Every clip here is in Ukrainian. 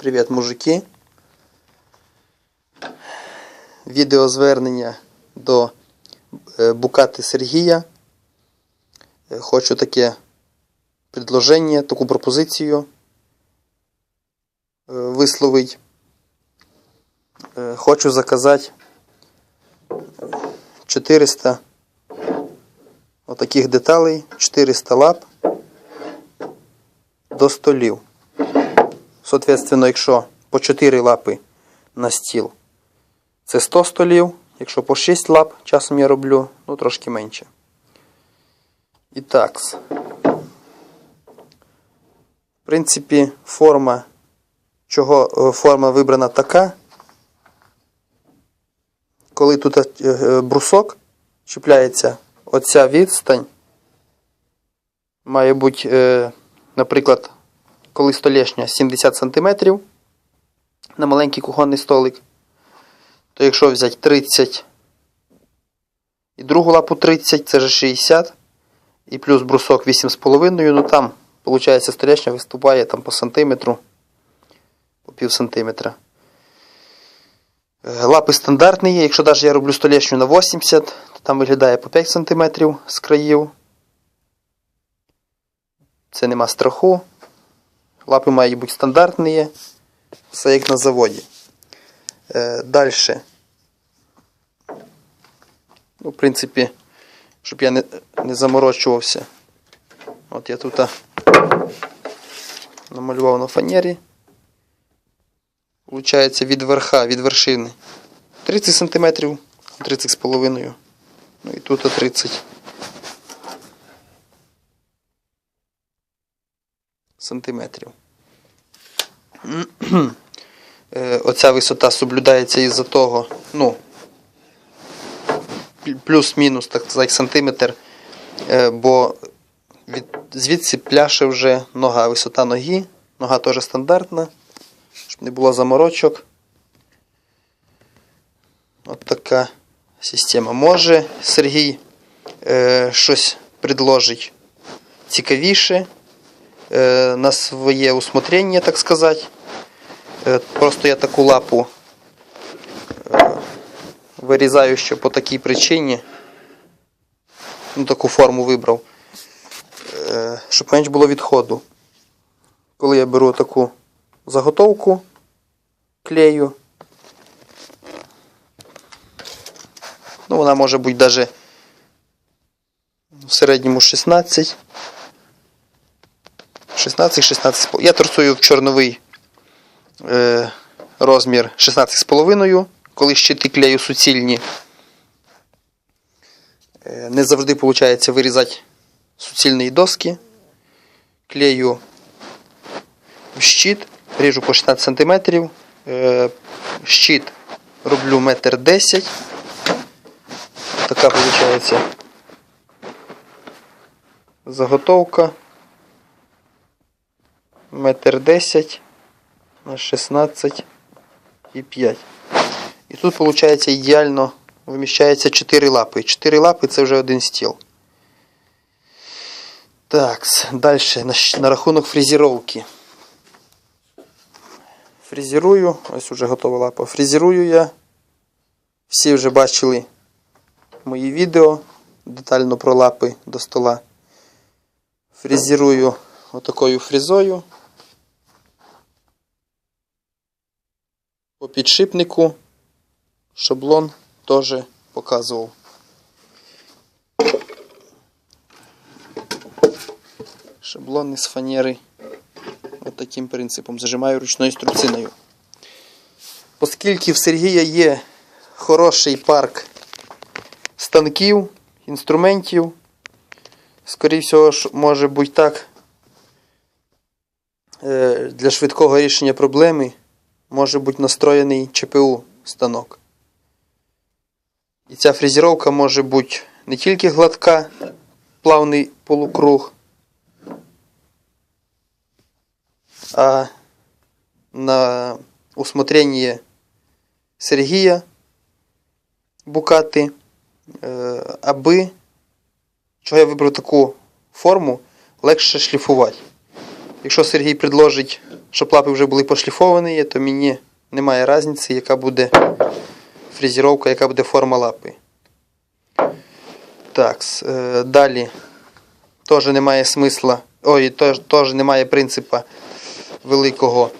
Привіт, мужики. Відеозвернення до е, Букати Сергія. Е, Хочу таке предложення, таку пропозицію е, висловити. Хочу заказати 400 отаких деталей, 400 лап до столів. Соответственно, якщо по 4 лапи на стіл, це 100 столів. Якщо по 6 лап, часом я роблю, ну трошки менше. І так. В принципі, форма, чого е, форма вибрана така. Коли тут е, е, брусок чіпляється, оця відстань має бути, наприклад, коли столешня 70 см на маленький кухонний столик, то якщо взяти 30 і другу лапу 30, це вже 60, і плюс брусок 8,5, ну там, виходить, столешня виступає там по сантиметру, по пів сантиметра. Е, Лапи стандартні є, якщо навіть я роблю столешню на 80, то там виглядає по 5 см з країв. Це нема страху. Лапи мають бути стандартні, все як на заводі. Е, Далі. Ну, в принципі, щоб я не, не заморочувався. От я тут намалював на фанері. Получається від верха, від вершини 30 см, 30 з. Ну і тут 30 сантиметрів. Е, Оця висота соблюдається із-за того, ну, плюс-мінус, так сказати, сантиметр, е, бо від, звідси пляше вже нога, висота ноги, нога теж стандартна, щоб не було заморочок. От така система. Може Сергій е, щось предложить цікавіше на своє усмотрення, так сказати. Е, Просто я таку лапу е, вирізаю ще по такій причині. Ну, таку форму вибрав. Е, Щоб менше було відходу. Коли я беру таку заготовку клею, ну вона може бути навіть в середньому 16. 16-16. Я торцую в чорновий е, розмір 16,5, коли щити клею суцільні. Е, не завжди виходить вирізати суцільні доски. Клею в щит, ріжу по 16 см. Е, щит роблю 1,10 м. Така виходить заготовка. Метр 10 на 16 і 5. І тут, виходить, ідеально вміщається 4 лапи. 4 лапи це вже один стіл. Так, далі на, на рахунок фрезеровки. Фрезерую, ось уже готова лапа. Фрезерую я. Всі вже бачили мої відео детально про лапи до стола. Фрезерую отакою фрезою. По підшипнику шаблон теж показував. Шаблон із фанери. От таким принципом. Зажимаю ручною струбциною. Оскільки в Сергія є хороший парк станків, інструментів, скоріше може бути так, е, для швидкого рішення проблеми може бути настроєний ЧПУ станок. І ця фрезеровка може бути не тільки гладка, плавний полукруг, а на усмотрення Сергія Букати, е, аби, чого я вибрав таку форму, легше шліфувати. Якщо Сергій предложить щоб лапи вже були пошліфовані, то мені немає різниці, яка буде фрезеровка, яка буде форма лапи. Так, е, далі теж немає смисла. Ой, теж, немає принципа великого,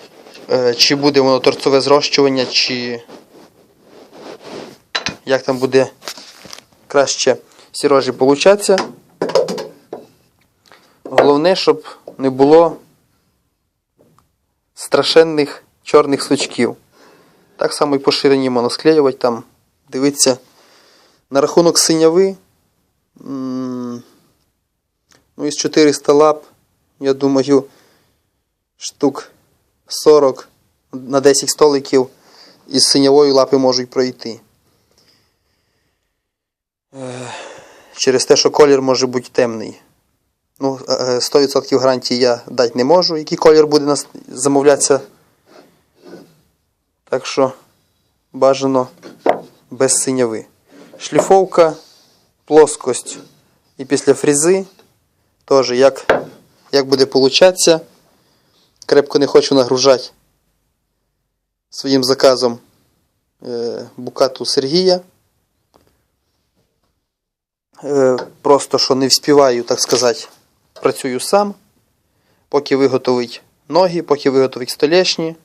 е, чи буде воно торцове зрощування, чи як там буде краще сірожі получатися. Головне, щоб не було страшенних чорних сучків. Так само і по ширині можна склеювати там. Дивіться. На рахунок синяви. Ну, із 400 лап, я думаю, штук 40 на 10 столиків із синявою лапи можуть пройти. Е, Через те, що колір може бути темний. Ну, е, е, 100% гарантії я дати не можу, який колір буде нас замовлятися. Так що бажано без синяви. Шліфовка, плоскость і після фрізи теж як, як буде получатися. Крепко не хочу нагружати своїм заказом е, букату Сергія. Е, просто що не вспіваю, так сказати, працюю сам, поки виготовить ноги, поки виготовить столешні.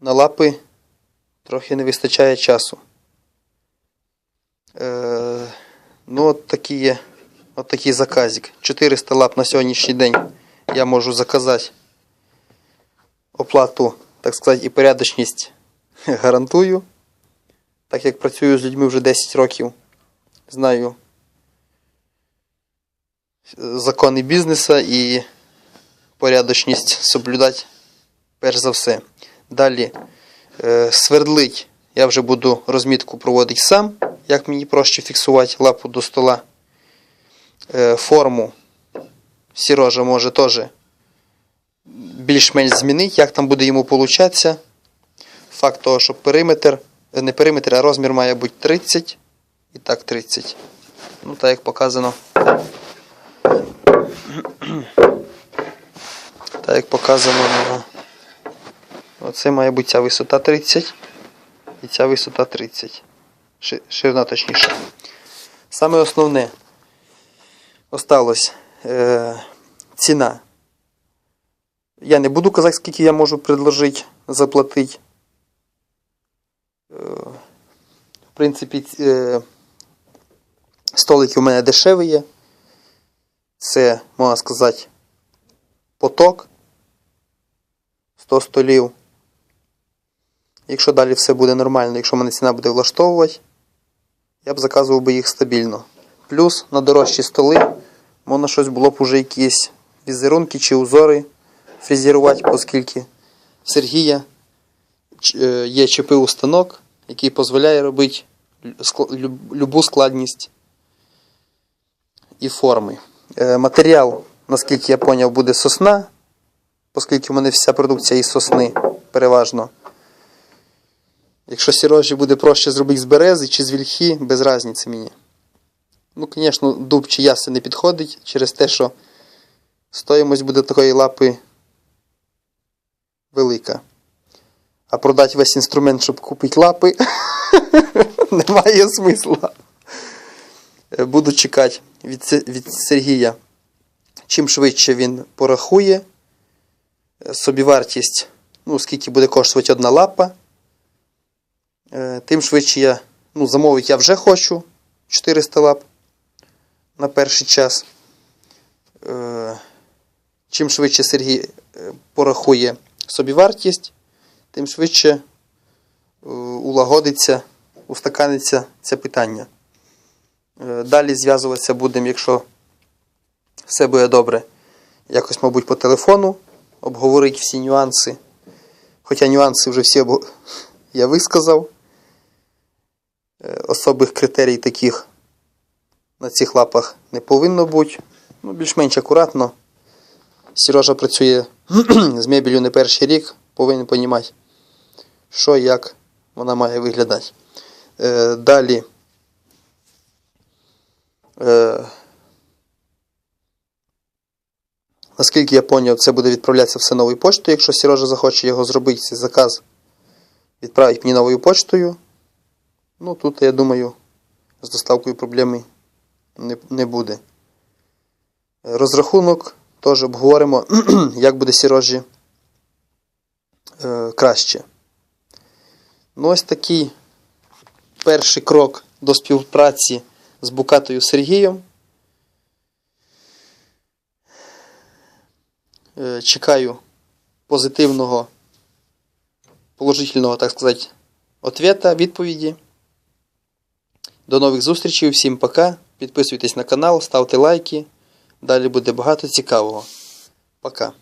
На лапи трохи не вистачає часу. Е, ну, от такий є от такий заказик. 400 лап на сьогоднішній день я можу заказати. Оплату, так сказати, і порядочність гарантую. Так як працюю з людьми вже 10 років, знаю закони бізнесу і порядочність соблюдати перш за все. Далі е, свердлить. Я вже буду розмітку проводити сам, як мені проще фіксувати лапу до стола. Е, форму Сірожа може теж більш-менш змінити, як там буде йому получатися. Факт того, що периметр, е, не периметр, а розмір має бути 30. І так 30. Ну, так як показано. Так як показано на. Оце має бути ця висота 30 і ця висота 30. Ши- Ширина точніше. Саме основне осталось е, ціна. Я не буду казати, скільки я можу предложити заплатити. Е, в принципі, е, столики у мене дешеві є. Це, можна сказати, поток 100 столів. Якщо далі все буде нормально, якщо мене ціна буде влаштовувати, я б заказував би їх стабільно. Плюс на дорожчі столи можна щось було б уже якісь візерунки чи узори фрезерувати, оскільки в Сергія е, є ЧПУ станок, який дозволяє робити любу складність і форми. Е, Матеріал, наскільки я зрозумів, буде сосна, оскільки в мене вся продукція із сосни переважно. Якщо сірожі буде проще зробити з берези чи з вільхи, без різниці мені. Ну, звісно, дуб чи ясен не підходить через те, що стоїмость буде такої лапи велика. А продати весь інструмент, щоб купити лапи, немає смисла. Е, Буду чекати від, від Сергія. Чим швидше він порахує е, собівартість, ну, скільки буде коштувати одна лапа, е, тим швидше я ну, замовити я вже хочу 400 лап на перший час. Чим швидше Сергій порахує собівартість, тим швидше улагодиться, устаканиться це питання. Е, Далі зв'язуватися будемо, якщо все буде добре, якось, мабуть, по телефону, обговорити всі нюанси. Хоча нюанси вже всі обго- я висказав. Е, Особих критерій таких на цих лапах не повинно бути. Ну, більш-менш акуратно. Сережа працює з мебелью не перший рік, повинен розуміти, що як вона має виглядати. Е, далі. Е, Наскільки я поняв, це буде відправлятися все новою поштою. Якщо Сережа захоче його зробити, цей заказ, відправить мені новою поштою. Ну, тут, я думаю, з доставкою проблеми не, не буде. Розрахунок теж обговоримо, як буде Сережі е, краще. Ну, ось такий перший крок до співпраці з Букатою Сергієм. Е, Чекаю позитивного, положительного, так сказати, ответа, відповіді. До нових зустрічей, всім пока. Підписуйтесь на канал, ставте лайки. Далі буде багато цікавого. Пока.